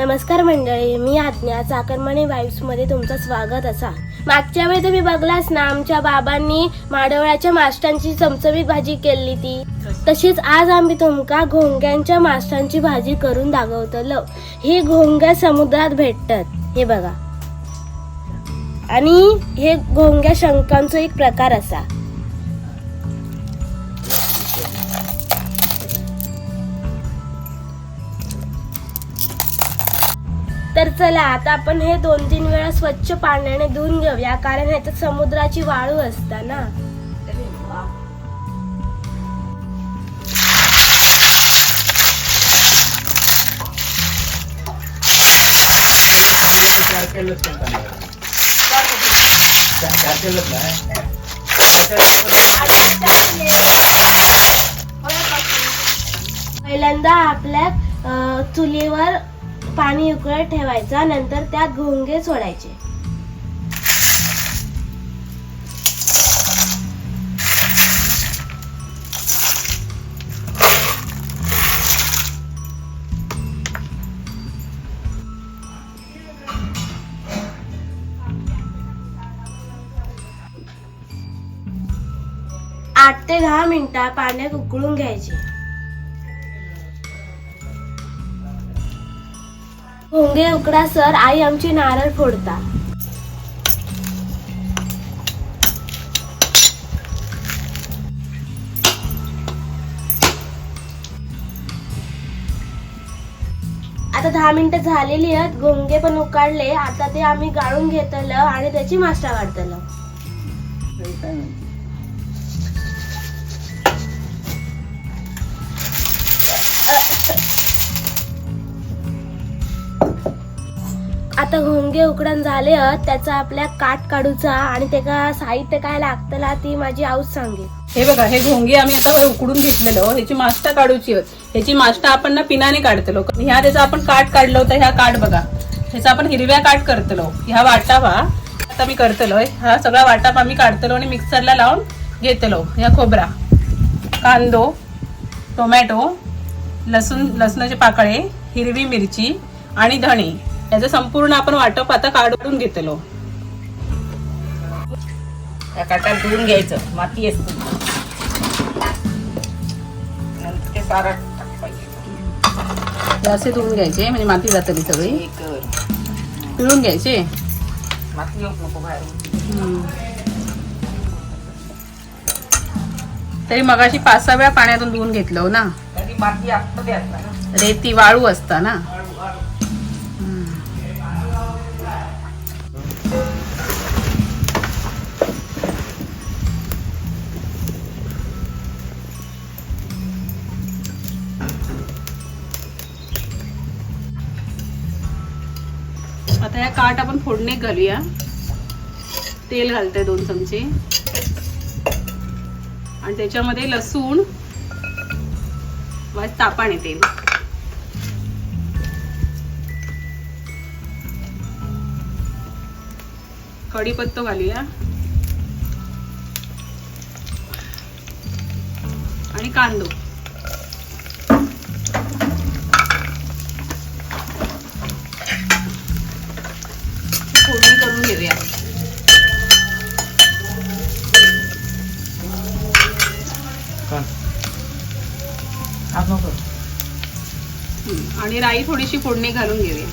नमस्कार मंडळी मी आज्ञा चाकरमणी वाईब्समध्ये तुमचं स्वागत असा. मागच्या वेळी तुम्ही बघलास ना आमच्या बाबांनी माडवळ्याच्या मास्टांची चमचमीत भाजी केली ती. तशीच आज आम्ही तुमका घोंग्यांच्या मास्टांची भाजी करून दाखवतलो. हे घोंग्या समुद्रात भेटतात. हे बघा. आणि हे घोंग्या शंकांचो एक प्रकार असा. तर चला आता आपण हे दोन तीन वेळा स्वच्छ पाण्याने धुवून घेऊया कारण ह्याच्यात समुद्राची वाळू असता ना. पहिल्यांदा आपल्या चुलीवर पाणी उकळत ठेवायचं नंतर त्यात घोंगे सोडायचे. आठ ते दहा मिनिटा पाण्यात उकळून घ्यायचे. भोंगे उकडा सर आई आमची नारळ फोडता. आता दहा मिनिटं झालेली आहेत घोंगे पण उकाडले. आता ते आम्ही गाळून घेतलं आणि त्याची मास्टा वाढतलं. आता घोंगे उकडण झाले त्याचा आपल्या काट काढूचा आणि त्याला साहित्य काय लागतला ती माझी आऊस सांगेल. हे बघा हे घोंगे आम्ही आता उकडून घेतलेलो ह्याची मास्टा काढूची ह्याची मास्टा आपण ना पिनाने काढतलो. ह्या त्याचा आपण काट काढलो होता ह्या काट बघा. ह्याचा आपण हिरव्या काट करतलो. ह्या वाटावा आता मी करतलो हा. सगळा वाटाप आम्ही काढतलो आणि मिक्सरला लावून घेतलो. ह्या खोबरा कांदो टोमॅटो लसूण लसणाचे पाकळे हिरवी मिरची आणि धणे. याचं संपूर्ण आपण वाटप आता काढून घेतलो. त्या काटात धुवून घ्यायचं. माती असते. नंतर ते सारं टाकायचं. हे असे धुवून घ्यायचे म्हणजे माती जातली सगळी. हे कर. पिळून घ्यायचे. माती येऊ नको बाहेर. तरी मगाशी पाच सहा वेळा पाण्यातून धुवून घेतलं ना. तरी माती आतमध्ये असणार ना. रेती वाळू असता ना. आता या काट आपण फोडणे घालूया. तेल घालते दोन चमचे. आणि त्याच्यामध्ये लसूण वाज तापाने तेल. कढीपत्तो घालूया. आणि कांदो. आणि राई थोडीशी फोडणी घालून घेऊया.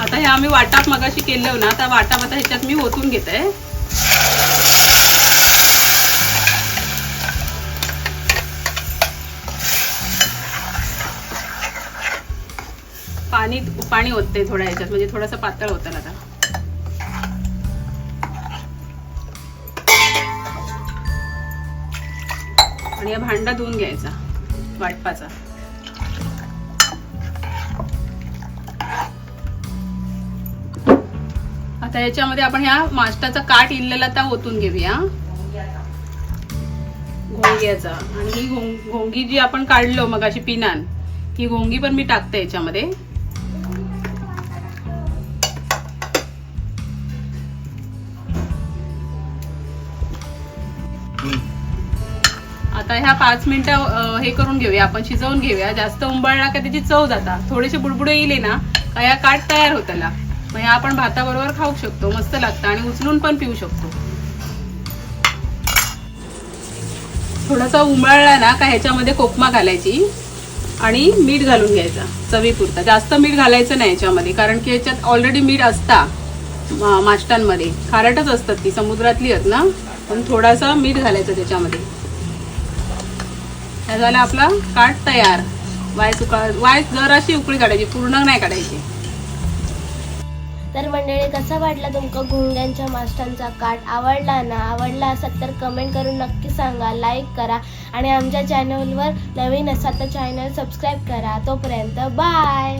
आता हे आम्ही वाटाप मगाशी केलं ना आता वाटाप आता ह्याच्यात मी ओतून घेत. आहे पाणी पाणी ओतते थोड्या याच्यात म्हणजे थोडासा पातळ होतं आता. आणि या भांडा धुवून घ्यायचा वाटपाचा. आता याच्यामध्ये आपण ह्या मास्टाचा काट इल्लेला त्या ओतून घेऊया. घोंग्याचा. आणि ही घोंगी जी आपण काढलो मग अशी पिनान ही घोंगी पण मी टाकते याच्यामध्ये. आता ह्या पाच मिनिटं हे करून घेऊया. आपण शिजवून घेऊया. जास्त उंबळला का त्याची चव जाता. थोडेसे बुडबुडे येईल ना का या काठ तयार होताला मग ह्या आपण भाताबरोबर खाऊ शकतो. मस्त लागतं आणि उचलून पण पिऊ शकतो. थोडासा उमळला ना का ह्याच्यामध्ये कोकमा घालायची आणि मीठ घालून घ्यायचा चवीपुरता. जास्त मीठ घालायचं नाही याच्यामध्ये कारण की याच्यात ऑलरेडी मीठ असता माष्टांमध्ये. खारटच असतात ती समुद्रातली आहेत ना. पण थोडासा मीठ घालायचं त्याच्यामध्ये. हा झाला आपला काठ तयार. वायस उकळ वायस जराशी उकळी काढायची पूर्ण नाही काढायची. तर मंडळी कसा वाटला तुमका घोंग्यांच्या मास्टांचा काट आवडला ना? आवडला असेल तर कमेंट करून नक्की सांगा. लाईक करा. आणि आमच्या चॅनलवर नवीन असाल तर चॅनल सबस्क्राईब करा. तोपर्यंत बाय